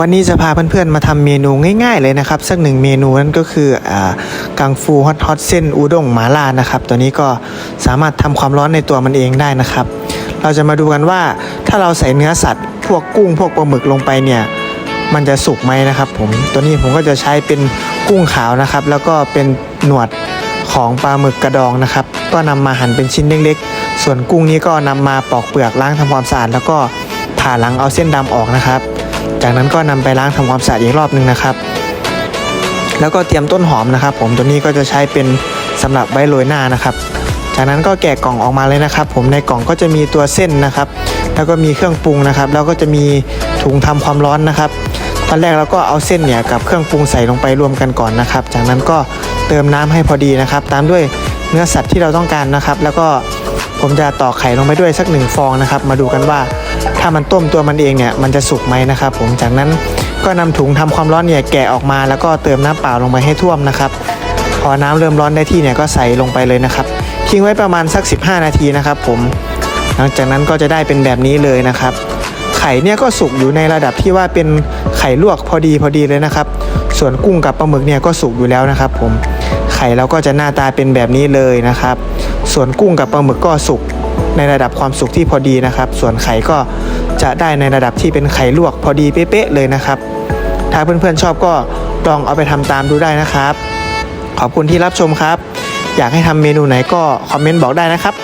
วันนี้จะพาเพื่อนๆมาทำเมนูง่ายๆเลยนะครับ สักหนึ่งเมนูนั่นก็คืออกังฟูฮอตฮอตเส้นอูด้งหมาล่านะครับ ตัวนี้ก็สามารถทำความร้อนในตัวมันเองได้นะครับ เราจะมาดูกันว่าถ้าเราใส่เนื้อสัตว์ พวกกุ้งพวกปลาหมึกลงไปเนี่ยมันจะสุกไหมนะครับผมตัวนี้ผมก็จะใช้เป็นกุ้งขาวนะครับ แล้วก็เป็นหนวดของปลาหมึกกระดองนะครับ ก็นำมาหั่นเป็นชิ้นเล็กๆ ส่วนกุ้งนี้ก็นำมาปอกเปลือกล้างทำความสะอาดแล้วก็ผ่าหลังเอาเส้นดำออกนะครับ จากนั้นก็นำไปล้างทำความสะอาดอีกรอบหนึ่งนะครับ แล้วก็เตรียมต้นหอมนะครับ ผมตัวนี้ก็จะใช้เป็นสำหรับไว้โรยหน้านะครับ จากนั้นก็แกะกล่องออกมาเลยนะครับ ผมในกล่องก็จะมีตัวเส้นนะครับ แล้วก็มีเครื่องปรุงนะครับ แล้วก็จะมีถุงทำความร้อนนะครับตอนแรกเราก็เอาเส้นเนี่ยกับเครื่องปรุงใส่ลงไปรวมกันก่อนนะครับ จากนั้นก็เติมน้ำให้พอดีนะครับ ตามด้วย เนื้อสัตว์ที่เราต้องการนะครับ แล้วก็ผมจะตอกไข่ลงไปด้วยสักหนึ่งฟองนะครับ มาดูกันว่าถ้ามันต้มตัวมันเองเนี่ยมันจะสุกไหมนะครับ ผมจากนั้นก็นำถุงทำความร้อนเนี่ยแกะออกมา แล้วก็เติมน้ำเปล่าลงไปให้ท่วมนะครับ พอน้ำเริ่มร้อนได้ที่เนี่ยก็ใส่ลงไปเลยนะครับทิ้งไว้ประมาณสัก 15 นาทีนะครับ ผม หลังจากนั้นก็จะได้เป็นแบบนี้เลยนะครับ ไข่เนี่ยก็สุกอยู่ในระดับที่ว่าเป็นไข่ลวกพอดีพอดีเลยนะครับ ส่วนกุ้งกับปลาหมึกเนี่ยก็สุกอยู่แล้วนะครับ ผม ข่เราก็จะหน้าตาเป็นแบบนี้เลยนะครับ ส่วนกุ้งกับปลาหมึกก็สุกในระดับความสุกที่พอดีนะครับ ส่วนไข่ก็จะได้ในระดับที่เป็นไข่ลวกพอดีเป๊ะๆเลยนะครับ ถ้าเพื่อนๆชอบก็ลองเอาไปทำตามดูได้นะครับ ขอบคุณที่รับชมครับ อยากให้ทำเมนูไหนก็คอมเมนต์บอกได้นะครับ